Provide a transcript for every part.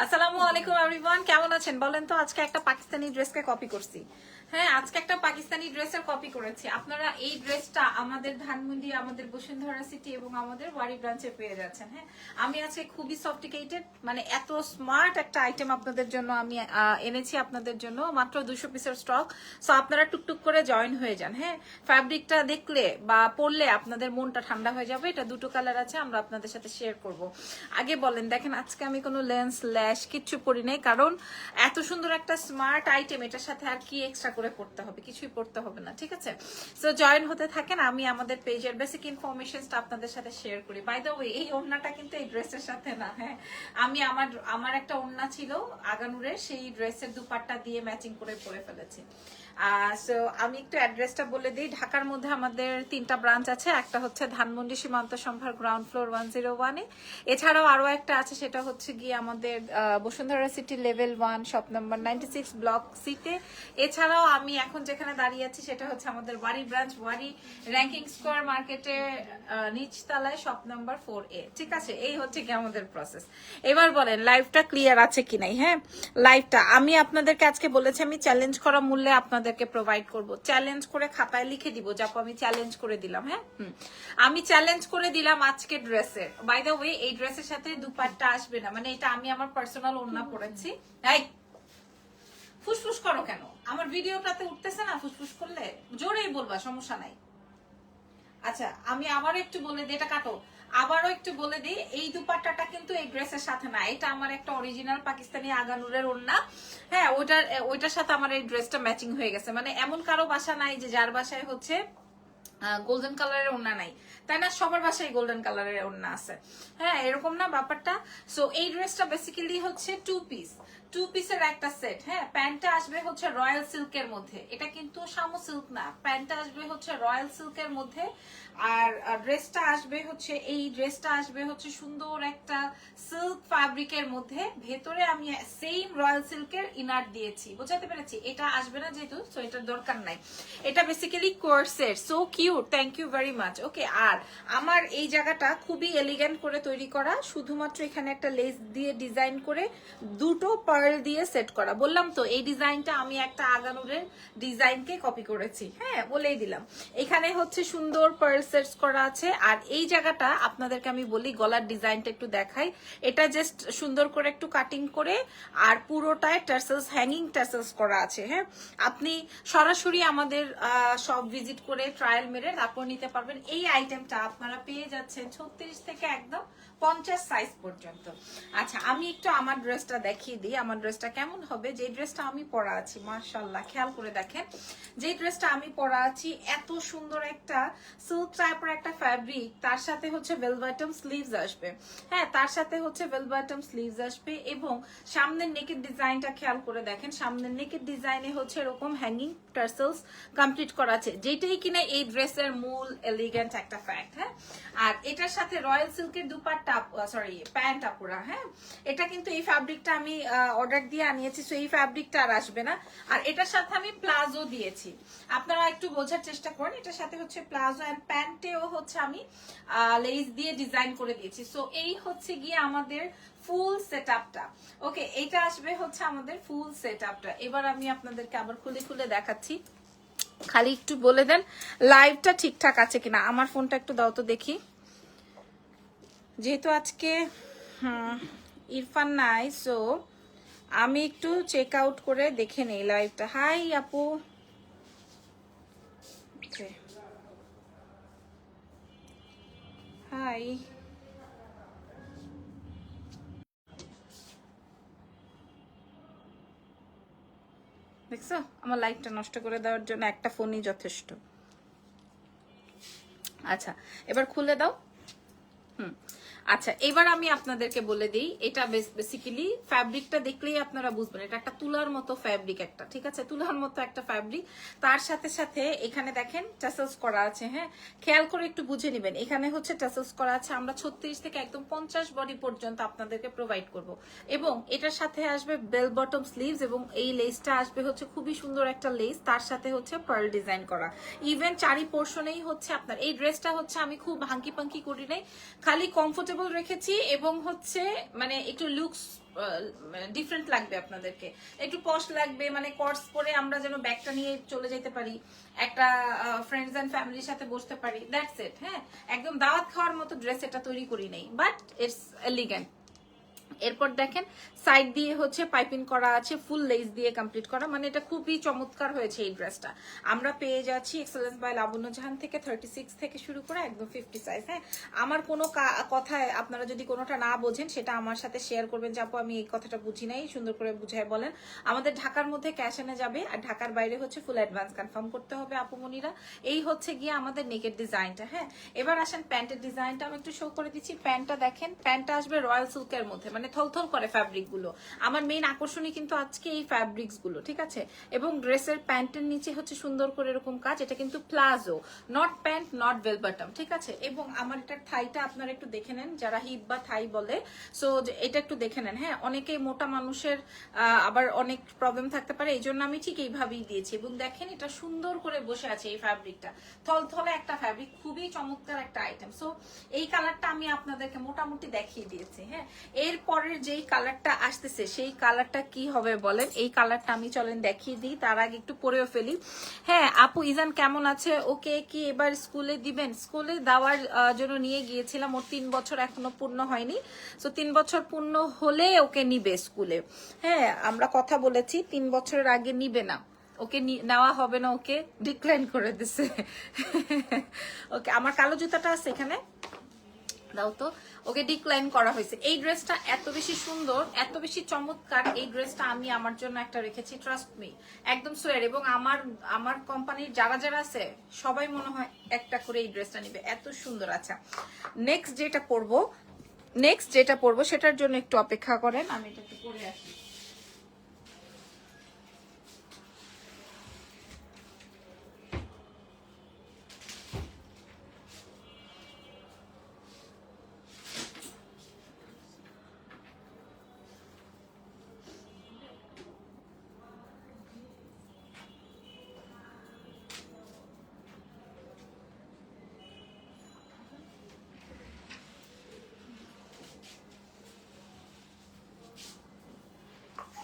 আসসালামু আলাইকুম এভরিওয়ান কেমন আছেন? বলেন তো আজকে একটা পাকিস্তানি ড্রেসকে কপি করছি। হ্যাঁ আজকে একটা পাকিস্তানি ড্রেসের কপি করেছি। আপনারা এই ড্রেসটা আমাদের ধানমন্ডি, আমাদের বসুন্ধরা সিটি এবং আমাদের ওয়ারি ব্রাঞ্চে পেয়ে যাচ্ছেন হ্যাঁ? আমি আজকে খুবই সফটিকেটেড মানে এত স্মার্ট একটা আইটেম আপনাদের জন্য আমি এনেছি আপনাদের জন্য, মাত্র দুশো পিসের স্টক সো আপনারা টুকটুক করে জয়েন হয়ে যান হ্যাঁ? ফ্যাব্রিকটা দেখলে বা পরলে আপনাদের মনটা ঠান্ডা হয়ে যাবে, এটা দুটো কালার আছে, আমরা আপনাদের সাথে শেয়ার করব। আগে বলেন, দেখেন, আজকে আমি কোনো লেন্স ল্যাশ কিচ্ছু পরি নাই, কারণ এত সুন্দর একটা স্মার্ট আইটেম এটার সাথে আর কি এক্সট্রা করে পড়তে হবে, কিছুই পড়তে হবে না, ঠিক আছে? সো জয়েন হতে থাকেন, আমি আমাদের পেজের বেসিক ইনফরমেশনটা আপনাদের সাথে শেয়ার করি। বাই দ্য ওয়ে এই ওড়নাটা কিন্তু এই ড্রেসের সাথে না হ্যাঁ? আমি আমার আমার একটা ওড়না ছিল আগানুরের সেই ড্রেসের দুপাট্টা দিয়ে ম্যাচিং করে পরে ফেলেছি। আমি একটু অ্যাড্রেসটা বলে দিই। ঢাকার মধ্যে আমাদের তিনটা ব্রাঞ্চ আছে, একটা হচ্ছে ধানমন্ডি সীমান্ত সম্ভার গ্রাউন্ড ফ্লোর ওয়ান জিরো ওয়ানে এছাড়াও আরও একটা আছে, সেটা হচ্ছে গিয়ে আমাদের Bashundhara city level one shop number ninety six block সিতে এছাড়াও আমি এখন যেখানে দাঁড়িয়ে আছি সেটা হচ্ছে আমাদের Wari branch Wari Rankin square মার্কেটে নিচতলায় শপ নাম্বার ফোর এ ঠিক আছে, এই হচ্ছে কি আমাদের প্রসেস এবার বলেন লাইফটা ক্লিয়ার আছে কি নাই হ্যাঁ? লাইফটা আমি আপনাদেরকে আজকে বলেছি, আমি চ্যালেঞ্জ করা মূল্যে আপনাদেরকে প্রোভাইড করব। চ্যালেঞ্জ করে খাতায় লিখে দিব যাপো আমি চ্যালেঞ্জ করে দিলাম হ্যাঁ। আমি চ্যালেঞ্জ করে দিলাম আজকে ড্রেসের বাই দ্য ওয়ে এই ড্রেসের সাথে দুপাট্টা আসবে না। মানে এটা আমি আমার পার্সোনাল ওড়না এই, ফুসফুস করো কেন? আমার ভিডিওটাতে উঠতেছে না, ফুসফুস করলে জোরেই বলবা, সমস্যা নাই। আচ্ছা আমি আবারও একটু বলে দিই, এটা কাটো। আবারও একটু বলে দিই, এই দুপাট্টাটা কিন্তু এই ড্রেসের সাথে না, এটা আমার একটা অরিজিনাল পাকিস্তানি আগানুরের ওড়না। হ্যাঁ ওইটার ওইটার সাথে আমার এই ড্রেসটা ম্যাচিং হয়ে গেছে। মানে এমন কারও বাসা নাই যে যার বাসায় হচ্ছে গোল্ডেন কালারের ওড়না নাই। তাই না? সবার বাসায় গোল্ডেন কালারের ওড়না আছে। হ্যাঁ এরকম না ব্যাপারটা? সো এই ড্রেসটা বেসিক্যালি হচ্ছে টু পিস টু পিসের একটা সেট হ্যাঁ? প্যান্টটা আসবে হচ্ছে রয়্যাল সিল্কের মধ্যে। এটা কিন্তু সামু সিল্ক না। প্যান্টটা আসবে হচ্ছে রয়্যাল সিল্কের মধ্যে। আর ড্রেসটা আসবে হচ্ছে, এই ড্রেসটা আসবে হচ্ছে সুন্দর একটা সিল্ক ফ্যাব্রিকের মধ্যে। ভেতরে আমি সেম রয়্যাল সিল্কের ইনার দিয়েছি। বোঝাতে পেরেছি? এটা আসবে না যেহেতু সো এটার দরকার নাই। এটা বেসিক্যালি কোর্সের so cute thank you very much okay আর আমার এই জায়গাটা খুবই এলিগেন্ট করে তৈরি করা, শুধুমাত্র এখানে একটা লেস দিয়ে ডিজাইন করে দুটো পার্ল দিয়ে সেট করা। বললাম তো, এই ডিজাইনটা আমি একটা আগানুরের ডিজাইনকে কপি করেছি। হ্যাঁ বলেই দিলাম। এখানে হচ্ছে সুন্দর পার্ল সেট করা আছে। আর এই জায়গাটা আপনাদেরকে আমি বলি, গলার ডিজাইনটা একটু দেখাই। এটা জাস্ট সুন্দর করে একটু কাটিং করে আর পুরোটায় টার্সেলস হ্যাঙ্গিং টার্সেলস করা আছে। হ্যাঁ আপনি সরাসরি আমাদের সব ভিজিট করে ট্রায়াল তারপর নিতে পারবেন। এই আইটেমটা আপনারা পেয়ে যাচ্ছেন ছত্রিশ থেকে একদম পঞ্চাশ সাইজ পর্যন্ত। আচ্ছা আমি একটু আমার ড্রেসটা দেখিয়ে দিই। আমার ড্রেসটা কেমন হবে? যে ড্রেসটা আমি পরা আছি মার্শাল্লাহ খেয়াল করে দেখেন। যে ড্রেসটা আমি পরা আছি, এত সুন্দর একটা সিল্ক টাইপের একটা ফ্যাব্রিক তার সাথে হচ্ছে ভেলভেটম স্লিভস আসবে। হ্যাঁ তার সাথে হচ্ছে ভেলভেটম স্লিভস আসবে এবং সামনের নেকের ডিজাইনটা খেয়াল করে দেখেন। সামনের নেকের ডিজাইনে হচ্ছে এরকম হ্যাঙ্গিং টার্সেলস কমপ্লিট করা আছে। যেটাই কিনা এই ড্রেসের মূল এলিগেন্ট একটা ফ্যাক্ট হ্যাঁ? আর এটার সাথে রয়্যাল সিল্কের দুপাট্টা সরি প্যান্ট আপুরা হ্যাঁ? এটা কিন্তু এই ফ্যাব্রিকটা আমি অর্ডার দিয়ে আনিয়েছি সো এই ফ্যাব্রিকটা আর আসবে না। আর এটার সাথে আমি প্লাজো দিয়েছি। আপনারা একটু বোঝার চেষ্টা করেন, এটার সাথে হচ্ছে প্লাজো অ্যান্ড প্যান্টেও হচ্ছে আমি লেস দিয়ে ডিজাইন করে দিয়েছি। সো এই হচ্ছে গিয়ে আমাদের ফুল সেট আপটা ওকে এটা আসবে হচ্ছে আমাদের ফুল সেট আপটা এবার আমি আপনাদেরকে আবার খুলে খুলে দেখাচ্ছি। খালি একটু বলে দেন লাইভটা ঠিকঠাক আছে কিনা? আমার ফোনটা একটু দাও তো দেখি। যেহেতু আজকে ইরফান নাই সো আমি একটু চেক আউট করে দেখে নেই লাইভটা হাই আপু। হাই দেখছ? আমার লাইফটা নষ্ট করে দেওয়ার জন্য একটা ফোনই যথেষ্ট। আচ্ছা এবার খুলে দাও। হুম। আচ্ছা এবার আমি আপনাদেরকে বলে দিই, এটা বেসিক্যালি ফ্যাব্রিকটা দেখলেই আপনারা বুঝবেন, এটা একটা তুলার মতো ফ্যাব্রিক একটা, ঠিক আছে? তুলার মতো একটা ফ্যাব্রিক তার সাথে সাথে এখানে দেখেন টাসেলস করা আছে হ্যাঁ? খেয়াল করে একটু বুঝে নেবেন, এখানে হচ্ছে টাসেলস করা আছে, আমরা ছত্রিশ থেকে একদম পঞ্চাশ বডি পর্যন্ত আপনাদেরকে প্রোভাইড করব। এবং এটার সাথে আসবে বেল বটম স্লিভস এবং এই লেসটা আসবে হচ্ছে খুবই সুন্দর একটা লেস তার সাথে হচ্ছে পার্ল ডিজাইন করা। ইভেন চারি পোর্শনেই হচ্ছে আপনার, এই ড্রেসটা হচ্ছে আমি খুব হাঙ্কি পাঙ্কি করি নাই, খালি কমফোর্টেবল রেখেছি এবং হচ্ছে মানে একটু লুকস ডিফারেন্ট লাগবে আপনাদেরকে। একটু পশ লাগবে মানে কর্স পরে আমরা যেন ব্যাগটা নিয়ে চলে যেতে পারি, একটা ফ্রেন্ডস এন্ড ফ্যামিলির সাথে বসতে পারি দ্যাটস ইট হ্যাঁ? একদম দাওয়াত খাওয়ার মতো ড্রেস এটা তৈরি করি নেই বাট ইটস এলিগেন্ট এরপর দেখেন সাইড দিয়ে হচ্ছে পাইপিং করা আছে ফুল লেস দিয়ে কমপ্লিট করা মানে এটা খুবই চমৎকার হয়েছে এই ড্রেসটা আমরা পেয়ে যাচ্ছি এক্সেলেন্স বাই লাবণ্য জাহান থেকে থার্টি সিক্স থেকে শুরু করে একদম ফিফটি সাইজ হ্যাঁ? আমার কোনো কথায় আপনারা যদি কোনোটা না বোঝেন, সেটা আমার সাথে শেয়ার করবেন যাব আমি এই কথাটা বুঝি নাই, সুন্দর করে বুঝাই বলেন। আমাদের ঢাকার মধ্যে ক্যাশ এনে যাবে, আর ঢাকার বাইরে হচ্ছে ফুল অ্যাডভান্স কনফার্ম করতে হবে আপু মনিরা। এই হচ্ছে গিয়ে আমাদের নেকের ডিজাইনটা হ্যাঁ? এবার আসেন প্যান্টের ডিজাইনটা আমি একটু শো করে দিচ্ছি। প্যান্টটা দেখেন প্যান্টটা আসবে রয়্যাল সিল্কের মধ্যে মানে থলথল করে ফ্যাব্রিকগুলো। আমার মেইন আকর্ষণই কিন্তু আজকে এই ফ্যাব্রিক্সগুলো, ঠিক আছে? এবং ড্রেসের প্যান্টের নিচে হচ্ছে সুন্দর করে এরকম কাজ, এটা কিন্তু palazzo not pant not bell bottom ঠিক আছে? এবং আমার এটার থাইটা আপনারা একটু দেখে নেন, যারা হিপ বা থাই বলে সো এটা একটু দেখে নেন হ্যাঁ? অনেকে মোটা মানুষের আবার অনেক প্রবলেম থাকতে পারে এই জন্য আমি ঠিক এইভাবেই দিয়েছি। এবং দেখেন এটা সুন্দর করে বসে আছে এই ফ্যাব্রিকটা থলথলে একটা ফ্যাব্রিক খুবই চমৎকার একটা আইটেম সো এই কালারটা আমি আপনাদেরকে মোটামুটি দেখিয়ে দিয়েছি হ্যাঁ? এর পরের যেই কালারটা আসতেছে, সেই কালারটা কি হবে বলেন? এই কালারটা আমি চলেন দেখিয়ে দিই, তার আগে একটু পরেও ফেলি। হ্যাঁ আপু, ইজান কেমন আছে? ওকে কি এবার স্কুলে দিবেন? স্কুলে দেওয়ার জন্য নিয়ে গিয়েছিলাম, ওর তিন বছর এখনও পূর্ণ হয়নি। তো তিন বছর পূর্ণ হলে ওকে নিবে স্কুলে। হ্যাঁ আমরা কথা বলেছি, তিন বছরের আগে নিবে না। ওকে নেওয়া হবে না, ওকে ডিক্লাইন করে দিছে। ওকে, আমার কালো জুতাটা আছে এখানে। দাও তো। ওকে ডিক্লাইন করা হয়েছে। এই ড্রেসটা এত বেশি সুন্দর, এত বেশি চমৎকার। এই ড্রেসটা আমি আমার জন্য একটা রেখেছি ট্রাস্ট মি একদম সোয়ার এবং আমার আমার কোম্পানির যারা যারা আছে, সবাই মনে হয় একটা করে এই ড্রেসটা নিবে। এত সুন্দর আচ্ছা নেক্সট যেটা পরবো নেক্সট যেটা পরবো, সেটার জন্য একটু অপেক্ষা করেন। আমি এটা একটু পরে আসি।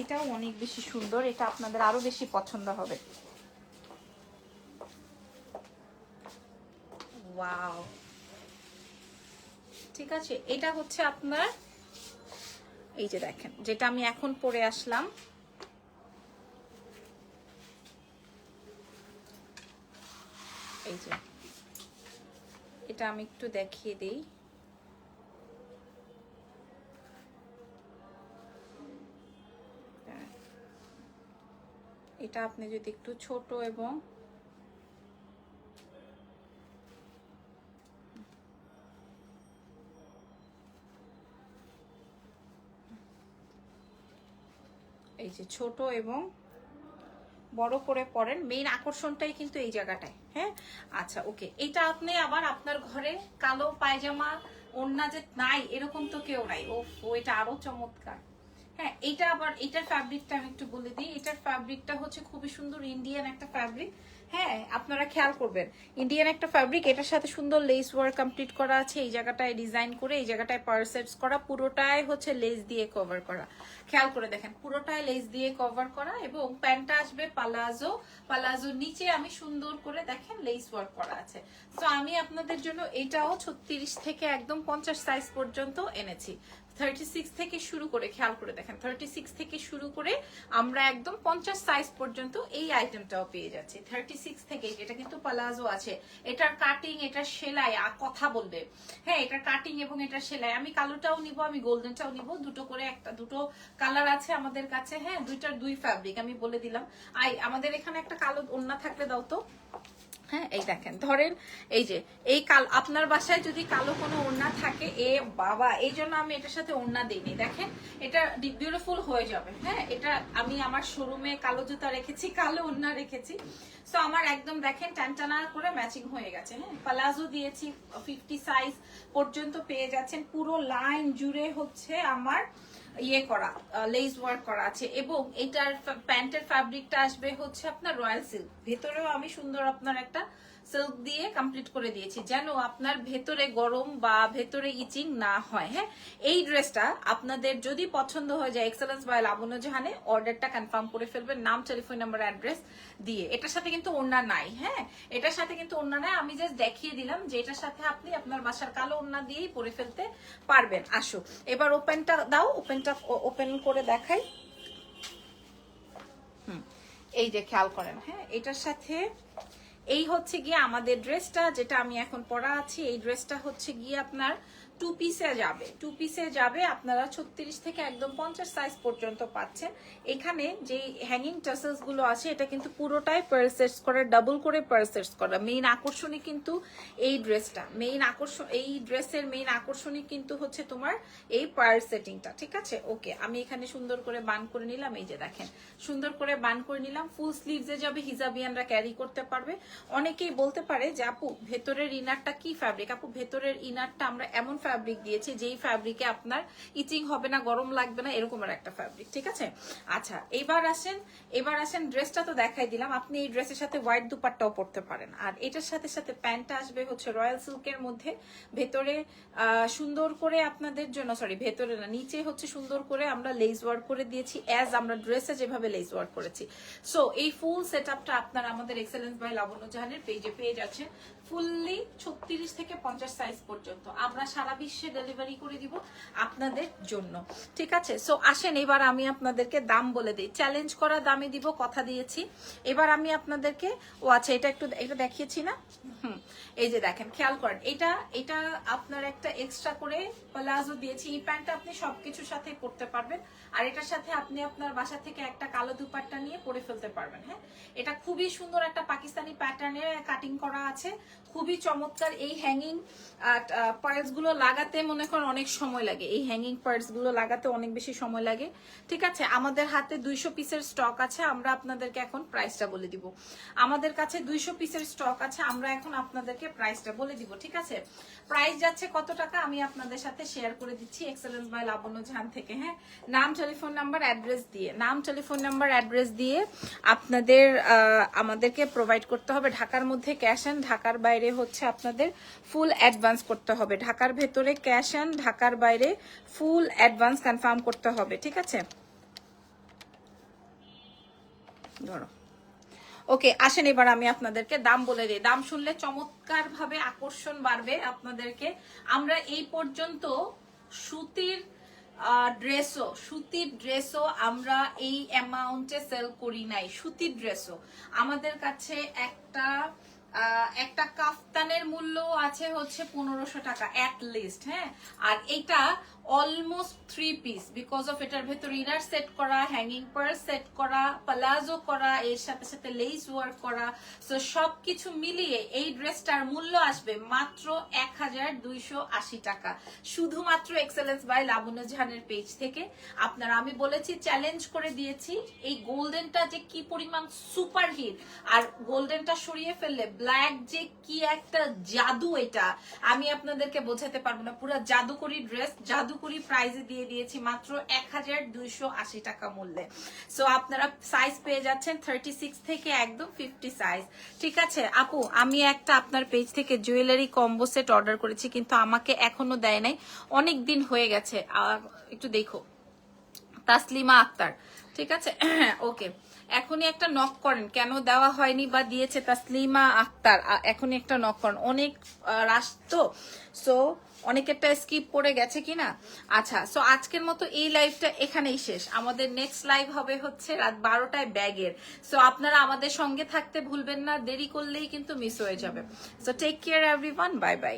এটাও অনেক বেশি সুন্দর, এটা আপনাদের আরও বেশি পছন্দ হবে। ঠিক আছে, এটা হচ্ছে আপনার, এই যে দেখেন, যেটা আমি এখন পরে আসলাম। এই যে, এটা আমি একটু দেখিয়ে দিই হ্যাঁ। এটা আপনি যদি একটু ছোট এবং এই যে ছোট এবং বড় করে পরেন মেইন আকর্ষণটাই কিন্তু এই জায়গাটায় হ্যাঁ? আচ্ছা ওকে এটা আপনি আবার আপনার ঘরে কালো পায়জামা ওন্না যে নাই, এরকম তো কেউ নাই। ও এটা আরও চমৎকার। হ্যাঁ এটা আবার, এটার ফ্যাব্রিকটা আমি একটু বলে দিই। এটার ফ্যাব্রিকটা হচ্ছে খুবই সুন্দর ইন্ডিয়ান একটা ফ্যাব্রিক হ্যাঁ আপনারা খেয়াল করবেন ইন্ডিয়ান একটা ফ্যাব্রিক এটার সাথে সুন্দর লেস ওয়ার্ক কমপ্লিট করা আছে। এই জায়গাটায় ডিজাইন করে, এই জায়গাটায় পার্সেটস করা, পুরোটাই হচ্ছে লেস দিয়ে কভার করা। খেয়াল করে দেখেন, পুরোটাই লেস দিয়ে কভার করা এবং প্যান্টটা আসবে পালাজো পালাজো নিচে আমি সুন্দর করে দেখেন লেস ওয়ার্ক করা আছে। তো আমি আপনাদের জন্য এটাও ছত্রিশ থেকে একদম পঞ্চাশ সাইজ পর্যন্ত এনেছি। থার্টি সিক্স থেকে শুরু করে, খেয়াল করে দেখেন থার্টি সিক্স থেকে শুরু করে আমরা একদম পঞ্চাশ সাইজ পর্যন্ত এই আইটেমটাও পেয়ে যাচ্ছি। থার্টি সিক্স থেকে এটা কিন্তু পালাজো আছে, এটার কাটিং এটার সেলাই কথা বলবে। হ্যাঁ এটার কাটিং এবং এটার সেলাই, আমি কালোটাও নিব, আমি গোল্ডেনটাও নিব, দুটো করে একটা, দুটো কালার আছে আমাদের কাছে হ্যাঁ দুইটার দুই ফ্যাব্রিক আমি বলে দিলাম। আই, আমাদের এখানে একটা কালো ওন্না থাকলে দাও তো। হ্যাঁ এই দেখেন, ধরেন এই যে, এই কাল, আপনার বাসায় যদি কালো কোনো ওড়না থাকে, এ বাবা, এই জন্য আমি এটার সাথে ওড়না দিইনি দেখেন, এটা বিউটিফুল হয়ে যাবে হ্যাঁ এটা আমি আমার শোরুমে কালো জুতা রেখেছি, কালো ওড়না রেখেছি। তো আমার একদম দেখেন, টানটানা করে ম্যাচিং হয়ে গেছে হ্যাঁ পালাজো দিয়েছি ফিফটি সাইজ পর্যন্ত পেয়ে যাচ্ছেন, পুরো লাইন জুড়ে হচ্ছে আমার ইয়ে করা লেস ওয়ার্ক করা আছে। এবং এটার প্যান্টের ফ্যাব্রিকটা আসবে হচ্ছে আপনার রয়্যাল সিল্ক ভেতরেও আমি সুন্দর আপনার একটা সিল্ক দিয়ে কমপ্লিট করে দিয়েছি। যেন আপনার ভেতরে গরম বা ভেতরে ইচিং না হয় হ্যাঁ? এই ড্রেসটা আপনাদের যদি পছন্দ হয়ে যায় এক্সেলেন্স বাই লাবণ্য জাহানে অর্ডারটা কনফার্ম করে ফেলবেন, নাম টেলিফোন নাম্বার অ্যাড্রেস দিয়ে। এটার সাথে কিন্তু ওড়না নাই হ্যাঁ? এটার সাথে কিন্তু ওড়না নাই। আমি জাস্ট দেখিয়ে দিলাম যে এটার সাথে আপনি আপনার বাসার কালো ওড়না দিয়েই পরে ফেলতে পারবেন। আসো, এবার ওপেনটা দাও ওপেনটা ওপেন করে দেখাই। হুম, এই যে খেয়াল করেন হ্যাঁ? এটার সাথে এই হচ্ছে গিয়ে আমাদের ড্রেসটা যেটা আমি এখন পরা আছি, এই ড্রেসটা হচ্ছে গিয়ে আপনার টু পিসে যাবে। টু পিসে যাবে, আপনারা ছত্রিশ থেকে একদম পঞ্চাশ সাইজ পর্যন্ত পাচ্ছেন। এখানে যে হ্যাঙ্গিংগুলো আছে, এটা কিন্তু পুরোটাই পার্সেস করা ডাবল করে পার্সেস করা। মেইন আকর্ষণই কিন্তু এই ড্রেসটা মেইন আকর্ষণ এই ড্রেসের মেইন আকর্ষণই কিন্তু হচ্ছে তোমার এই পার সেটিংটা ঠিক আছে? ওকে আমি এখানে সুন্দর করে বান করে নিলাম, এই যে দেখেন। সুন্দর করে বান করে নিলাম ফুল স্লিভসে যাবে, হিজাবিয়ানরা ক্যারি করতে পারবে। অনেকেই বলতে পারে যে, আপু, ভেতরের ইনারটা কি ফ্যাব্রিক আপু, ভেতরের ইনারটা আমরা এমন ফ্যাব্রিক দিয়েছি, যেই ফ্যাব্রিকে আপনার ইচিং হবে না, গরম লাগবে না, এরকমের একটা ফ্যাব্রিক ঠিক আছে? আচ্ছা এবার আসেন এবার আসেন ড্রেসটা তো দেখাই দিলাম, আপনি এই ড্রেসের সাথে হোয়াইট দুপাট্টাও পরতে পারেন। আর এটার সাথে সাথে প্যান্টটা আসবে হচ্ছে রয়্যাল সিল্কের মধ্যে, ভেতরে সুন্দর করে আপনাদের জন্য সরি ভেতরে না, নিচে হচ্ছে সুন্দর করে আমরা লেস ওয়ার্ক করে দিয়েছি অ্যাজ আমরা ড্রেসে যেভাবে লেস ওয়ার্ক করেছি। সো এই ফুল সেট আপনার আমাদের এক্সেলেন্স বাই লাবণ্য জাহানের পেজে পেয়ে যাচ্ছে ফুললি ছত্রিশ থেকে পঞ্চাশ সাইজ পর্যন্ত। আমরা সারা বিশ্বে ডেলিভারি করে দিব আপনাদের জন্য। ঠিক আছে? সো আসেন, এবার আমি আপনাদেরকে দাম বলে দিই। চ্যালেঞ্জ করা দামে দিব, কথা দিয়েছি। এবার আমি আপনাদেরকে, ও আচ্ছা এটা একটু, এটা দেখিয়েছি না? হুম, এই যে দেখেন, খেয়াল করেন, এটা এটা আপনার একটা এক্সট্রা করে প্লাজো দিয়েছি। এই প্যান্টটা আপনি সবকিছুর সাথে পরতে পারবেন। আর এটার সাথে আপনি আপনার বাসা থেকে একটা কালো দুপাট্টা নিয়ে পরে ফেলতে পারবেন হ্যাঁ? এটা খুবই সুন্দর একটা পাকিস্তানি প্যাটার্নের কাটিং করা আছে। খুবই চমৎকার এই হ্যাঙ্গিং পার্টসগুলো লাগাতে মনে করেন অনেক সময় লাগে। এই হ্যাঙ্গিং পার্টসগুলো লাগাতে অনেক বেশি সময় লাগে। ঠিক আছে? আমাদের হাতে দুইশো পিসের স্টক আছে, আমরা আপনাদেরকে এখন প্রাইসটা বলে দিব। আমাদের কাছে দুইশো পিসের স্টক আছে, আমরা এখন আপনাদেরকে প্রাইসটা বলে দিব। ঠিক আছে? প্রাইস যাচ্ছে কত টাকা? আমি আপনাদের সাথে শেয়ার করে দিচ্ছি এক্সেলেন্স বাই লাবণ্য জাহান থেকে হ্যাঁ? নাম টেলিফোন নাম্বার অ্যাড্রেস দিয়ে। নাম টেলিফোন নাম্বার অ্যাড্রেস দিয়ে আপনাদের আমাদেরকে প্রোভাইড করতে হবে। ঢাকার মধ্যে ক্যাশ অ্যান্ড ঢাকার বাইরে হচ্ছে আপনাদের ফুল অ্যাডভান্স করতে হবে। ঢাকার ভেতরে ক্যাশ অ্যান্ড ঢাকার বাইরে ফুল অ্যাডভান্স কনফার্ম করতে হবে, ঠিক আছে? ধরো। ওকে আসেন এবার আমি আপনাদেরকে দাম বলে দিই। দাম শুনলে চমৎকার ভাবে আকর্ষণ বাড়বে আপনাদেরকে। আমরা এই পর্যন্ত সুতির ড্রেসও সুতির ড্রেসও আমরা এই অ্যামাউন্টে সেল করি নাই, সুতির ড্রেসও আমাদের কাছে একটা একটা কাফতানের মূল্য আছে হচ্ছে পনেরোশো টাকা অ্যাট লিস্ট হ্যাঁ? আর এটা almost three piece because of এটার ভেতর ইনার সেট করা হ্যাঙ্গিং পার্স সেট করা প্লাজো করা, এর সাথে সাথে লেস ওয়ার্ক করা। সো সবকিছু মিলিয়ে এই ড্রেসটার মূল্য আসবে মাত্র এক হাজার দুইশো আশি টাকা। শুধুমাত্র এক্সেলেন্স বাই লাবণ্য জাহানের পেজ থেকে। আপনারা, আমি বলেছি চ্যালেঞ্জ করে দিয়েছি এই গোল্ডেনটা যে কি পরিমাণ সুপার হিট আর গোল্ডেনটা সরিয়ে ফেললে ব্ল্যাক যে কি একটা জাদু এটা। আমি আপনাদেরকে বোঝাতে পারব না, পুরো জাদুকরি ড্রেস জাদুকরি প্রাইজে দিয়ে দিয়েছি মাত্র এক হাজার দুইশো আশি টাকা মূল্যে। সো আপনারা সাইজ পেয়ে যাচ্ছেন থার্টি সিক্স থেকে একদম ফিফটি সাইজ ঠিক আছে? আপু, আমি একটা আপনার পেজ থেকে জুয়েলারি কম্বো সেট অর্ডার করেছি, কিন্তু আমাকে এখনও দেয় নাই। অনেক দিন হয়ে গেছে। একটু দেখো। তাসলিমা আক্তার। ঠিক আছে? ওকে। এখনই একটা নক করেন। কেন দেওয়া হয়নি বা দিয়েছে তাসলিমা আক্তার? এখনই একটা নক করেন। অনেক রাশ তো। সো অনেকেরটা স্কিপ পড়ে গেছে কিনা? আচ্ছা সো আজকের মতো এই লাইভটা এখানেই শেষ। আমাদের নেক্সট লাইভ হবে হচ্ছে রাত বারোটায় ব্যাগের। সো আপনারা আমাদের সঙ্গে থাকতে ভুলবেন না। দেরি করলেই কিন্তু মিস হয়ে যাবে। So take care everyone bye bye